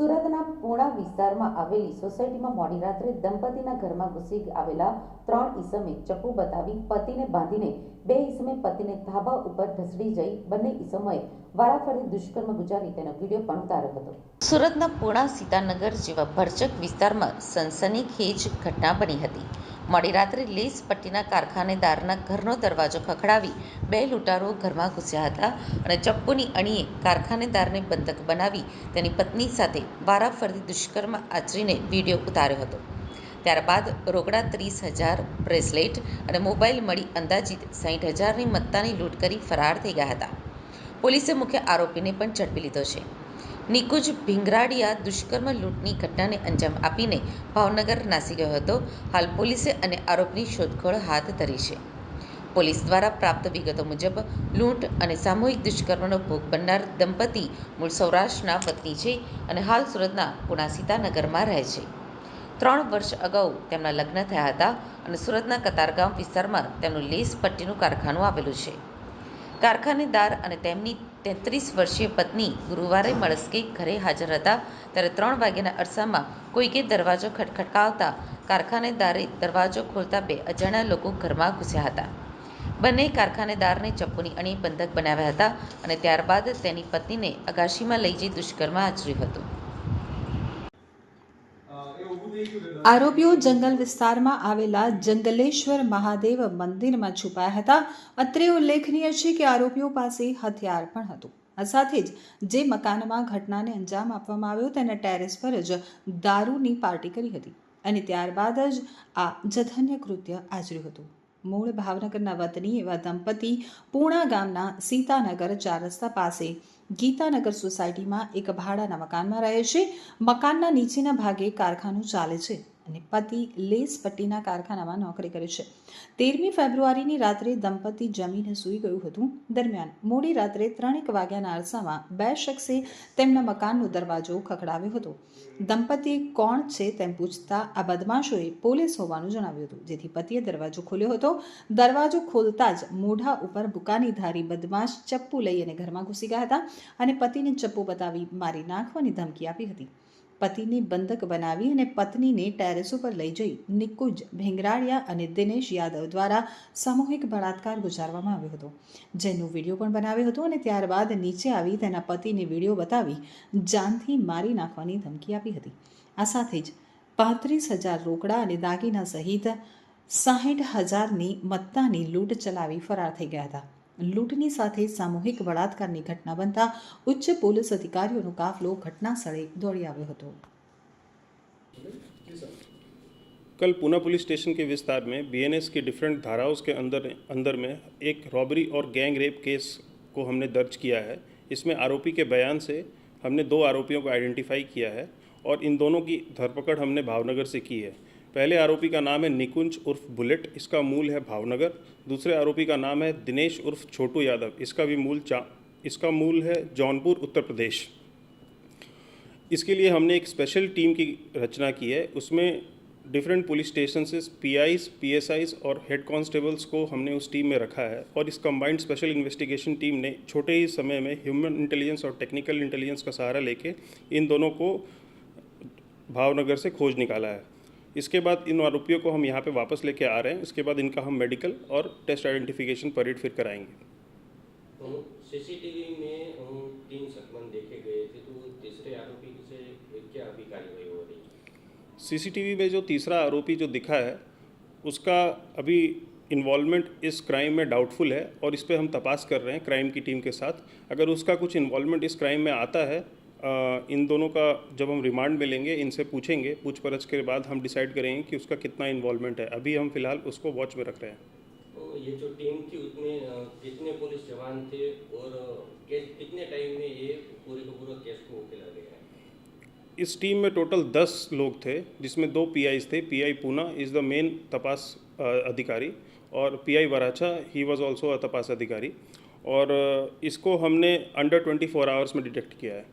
સુરતના પૂણા વિસ્તારમાં આવેલી સોસાયટીમાં મોડી રાત્રે દંપતીના ઘરમાં ઘૂસી આવેલા ત્રણ ઈસમે ચપ્પુ બતાવી પતિને બાંધીને બે ઈસમે પતિને ધાબા ઉપર ઢસડી જઈ બંને ઈસમોએ વારાફરી દુષ્કર્મ ગુજારી તેનો વીડિયો પણ ઉતાર્યો હતો. સુરતના પૂણા સીતાનગર જેવા ભરચક વિસ્તારમાં સનસનીખેજ ઘટના બની હતી. મોડી રાત્રે લેસ પટ્ટીના કારખાનેદારના ઘરનો દરવાજો ખખડાવી બે લૂંટારો ઘરમાં ઘૂસ્યા હતા અને ચપ્પુની અણીએ કારખાનેદારને બંધક બનાવી તેની પત્ની સાથે વારાફરતી દુષ્કર્મ આચરીને વીડિયો ઉતાર્યો હતો. ત્યારબાદ રોકડા ત્રીસ હજાર બ્રેસલેટ અને મોબાઈલ મળી અંદાજિત સાઠ હજારની મત્તાની લૂંટ કરી ફરાર થઈ ગયા હતા. પોલીસે મુખ્ય આરોપીને પણ ઝડપી લીધો છે. નિકુંજ ભીંગરાડિયા દુષ્કર્મ લૂંટની ઘટનાને અંજામ આપીને ભાવનગર નાસી ગયો હતો. હાલ પોલીસે અને આરોપની શોધખોળ હાથ ધરી છે. પોલીસ દ્વારા પ્રાપ્ત વિગતો મુજબ, લૂંટ અને સામૂહિક દુષ્કર્મનો ભોગ બનનાર દંપતી મૂળ સૌરાષ્ટ્રના વતની છે અને હાલ સુરતના પુણા સીતાનગરમાં રહે છે. ત્રણ વર્ષ અગાઉ તેમના લગ્ન થયા હતા અને સુરતના કતારગામ વિસ્તારમાં તેમનું લેસ પટ્ટીનું કારખાનું આવેલું છે. કારખાનેદાર અને તેમની તેત્રીસ વર્ષીય પત્ની ગુરુવારે મળસ્કે ઘરે હાજર હતા, ત્યારે ત્રણ વાગ્યાના અરસામાં કોઈકે દરવાજો ખટખટાવતા કારખાનેદારે દરવાજો ખોલતા બે અજાણ્યા લોકો ઘરમાં ઘૂસ્યા હતા. બંને કારખાનેદારને ચપ્પુની અણી બંધક બનાવ્યા હતા અને ત્યારબાદ તેની પત્નીને અગાશીમાં લઈ જઈ દુષ્કર્મ આચર્યું હતું. આરોપીઓ જંગલ વિસ્તારમાં આવેલા જંગલેશ્વર મહાદેવ મંદિરમાં છુપાયા હતા. અત્રે ઉલ્લેખનીય છે કે આરોપીઓ પાસે હથિયાર પણ હતું. સાથે જ જે મકાનમાં ઘટનાને અંજામ આપવામાં આવ્યો તેના ટેરેસ પર જ દારૂની પાર્ટી કરી હતી અને ત્યારબાદ જ આ જધન્ય કૃત્ય આચર્યું હતું. મૂળ ભાવનગરના વતની એવા દંપતી પૂણા ગામના સીતાનગર ચાર રસ્તા પાસે ગીતાનગર સોસાયટીમાં એક ભાડાના મકાનમાં રહે છે. મકાનના નીચેના ભાગે કારખાનું ચાલે છે. અને પતિ લેસ પટ્ટીના કારખાનામાં નોકરી કરે છે. તેરમી ફેબ્રુઆરીની રાત્રે દંપતી જમીને સૂઈ ગયું હતું. દરમિયાન મોડી રાત્રે ત્રણેક વાગ્યાના અરસામાં બે શખ્સે તેમના મકાનનો દરવાજો ખખડાવ્યો હતો. દંપતી કોણ છે તેમ પૂછતા આ બદમાશોએ પોલીસ હોવાનું જણાવ્યું હતું. જેથી પતિએ દરવાજો ખોલ્યો હતો. દરવાજો ખોલતા જ મોઢા ઉપર બુકાની ધારી બદમાશ ચપ્પુ લઈ અને ઘરમાં ઘૂસી ગયા હતા અને પતિને ચપ્પુ બતાવી મારી નાખવાની ધમકી આપી હતી. પતિને બંધક બનાવી અને પત્નીને ટેરેસ ઉપર લઈ જઈ નિકુંજ, ભેંગરાળિયા અને દિનેશ યાદવ દ્વારા સામૂહિક બળાત્કાર ગુજારવામાં આવ્યો હતો. જેનો વીડિયો પણ બનાવ્યો હતો અને ત્યારબાદ નીચે આવી તેના પતિને વીડિયો બતાવી જાનથી મારી નાખવાની ધમકી આપી હતી. આ સાથે જ પાંત્રીસ હજાર રોકડા અને દાગીના સહિત સાહીઠ હજારની મત્તાની લૂંટ ચલાવી ફરાર થઈ ગયા હતા. લૂંટની સાથે સામૂહિક બળાત્કારની ઘટના બનતા ઉચ્ચ પોલીસ અધિકારીઓનો કાફલો ઘટના સ્થળે દોડી આવ્યો હતો कल पूना पुलिस स्टेशन के विस्तार में बीएनएस की डिफरेंट धाराओं के अंदर अंदर में एक रॉबरी और गैंग रेप केस को हमने दर्ज किया है इसमें आरोपी के बयान से हमने दो आरोपियों को आइडेंटिफाई किया है और इन दोनों की धरपकड़ हमने भावनगर से की है पहले आरोपी का नाम है निकुंज उर्फ़ बुलेट, इसका मूल है भावनगर। दूसरे आरोपी का नाम है दिनेश उर्फ़ छोटू यादव, इसका भी मूल चा, इसका मूल है जौनपुर, उत्तर प्रदेश। इसके लिए हमने एक स्पेशल टीम की रचना की है। उसमें डिफरेंट पुलिस स्टेशन से P Is P S Is और हेड कांस्टेबल्स को हमने उस टीम में रखा है और इस कंबाइंड स्पेशल इन्वेस्टिगेशन टीम ने छोटे ही समय में ह्यूमन इंटेलिजेंस और टेक्निकल इंटेलिजेंस का सहारा लेके इन दोनों को भावनगर से खोज निकाला है। इसके बाद इन आरोपियों को हम यहाँ पे वापस लेके आ रहे हैं। इसके बाद इनका हम मेडिकल और टेस्ट आइडेंटिफिकेशन परेड फिर कराएँगे। सीसीटीवी में हम तीन शकमन देखे गए थे तो तीसरे आरोपी से क्या अभी कार्रवाई हो रही है सीसीटीवी में जो तीसरा आरोपी जो दिखा है उसका अभी इन्वॉल्वमेंट इस क्राइम में डाउटफुल है और इस पर हम तपास कर रहे हैं क्राइम की टीम के साथ। अगर उसका कुछ इन्वॉल्वमेंट इस क्राइम में आता है इन दोनों का जब हम रिमांड में लेंगे इनसे पूछेंगे पूछ परछ के बाद हम डिसाइड करेंगे कि उसका कितना इन्वॉल्वमेंट है। अभी हम फ़िलहाल उसको वॉच में रख रहे हैं। तो ये जो टीम थी उसमें कितने पुलिस जवान थे और केस कितने टाइम में ये पूरे का पूरा केस को गया इस टीम में टोटल दस लोग थे जिसमें दो पी थे। P I Poona is the main तपास अधिकारी और P I Varachha he was also a तपास अधिकारी। और इसको हमने अंडर ट्वेंटी फोर आवर्स में डिटेक्ट किया है।